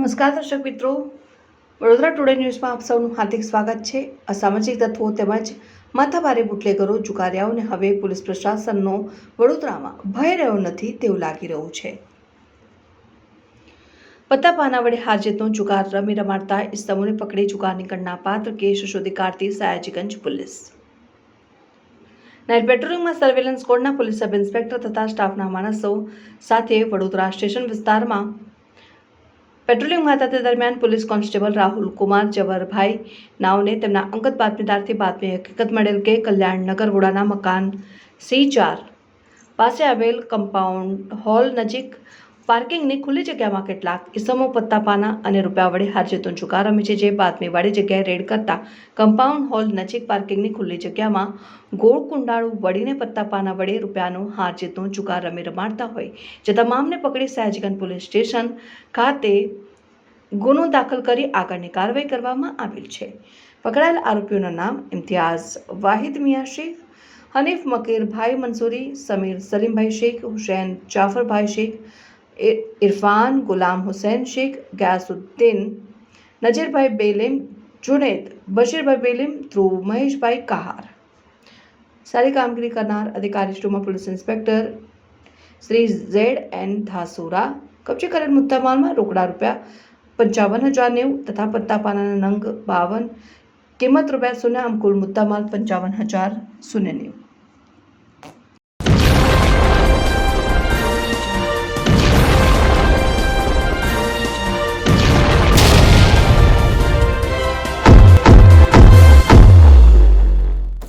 નમસ્કાર, દર્શક મિત્રો. વડોદરા ટુડે ન્યૂઝમાં આપ સૌનું હાર્દિક સ્વાગત છે. અસામાજિક તત્વો તેમજ માથાભારે બુટલેગરો ચુકારિયાઓને હવે પોલીસ પ્રશાસનનો વડોદરામાં ભય રહ્યો નથી તેવું લાગી રહ્યું છે. પત્તા પાના વડે હારજીતનો જુગાર રમી રમાડતા ઇસમોને પકડી જુગારની ગણના પાત્ર કેસ શોધી કાઢતી સયાજીગંજ પોલીસ. નાઇટ પેટ્રોલિંગમાં સર્વેલન્સ સ્કોડના પોલીસ સબ ઇન્સ્પેક્ટર તથા સ્ટાફના માણસો સાથે વડોદરા સ્ટેશન વિસ્તારમાં પેટ્રોલિંગમાં હતા દરમિયાન પોલીસ કોન્સ્ટેબલ રાહુલ કુમાર જવરભાઈ નાવને તેમના અંગત બાતમીદારથી બાતમી હકીકત મળેલ કે કલ્યાણનગર વોડાના મકાન સી ચાર પાસે આવેલ કમ્પાઉન્ડ હોલ નજીક પાર્કિંગની ખુલ્લી જગ્યામાં કેટલાક ઇસમો, પત્તાપાના અને રૂપિયા વડે હારજીતનો ચુકાર રમે છે, જે બાતમીવાળી જગ્યાએ રેડ કરતા કમ્પાઉન્ડ હોલ નજીક પાર્કિંગની ખુલ્લી જગ્યામાં ગોળ કુંડાળું વળીને પત્તાપાના વડે રૂપિયાનો હારજીતનો ચુકાર રમી રમાડતા હોય. જે તમામને પકડી સયાજીગંજ પોલીસ સ્ટેશન ખાતે ગુનો દાખલ કરી આગળની કાર્યવાહી કરવામાં આવેલ છે. પકડાયેલ આરોપીઓના નામ ઇમ્તિયાઝ વાહિદ મિયા શેખ, હનીફ મકીરભાઈ મંસૂરી, સમીર સલીમભાઈ શેખ, હુસૈન જાફરભાઈ શેખ ઇરફાન ગુલામ હુસૈન શેખ, ગયાસુદ્દીન, નજીરભાઈ બેલિમ, જુનેદ, બશીરભાઈ બેલિમ, ધ્રુવ મહેશભાઈ કહાર. સારી કામગીરી કરનાર અધિકારી શ્રીમાં police inspector Shri Z N Dhasura, કબજે કરેલ મુદ્દામાલમાં રોકડા રૂપિયા પંચાવન હજાર નેવું તથા પત્તાપાનાના નંગ બાવન કિંમત રૂપિયા શૂન્ય આમ કુલ મુદ્દામાલ પંચાવન હજાર શૂન્ય નેવું.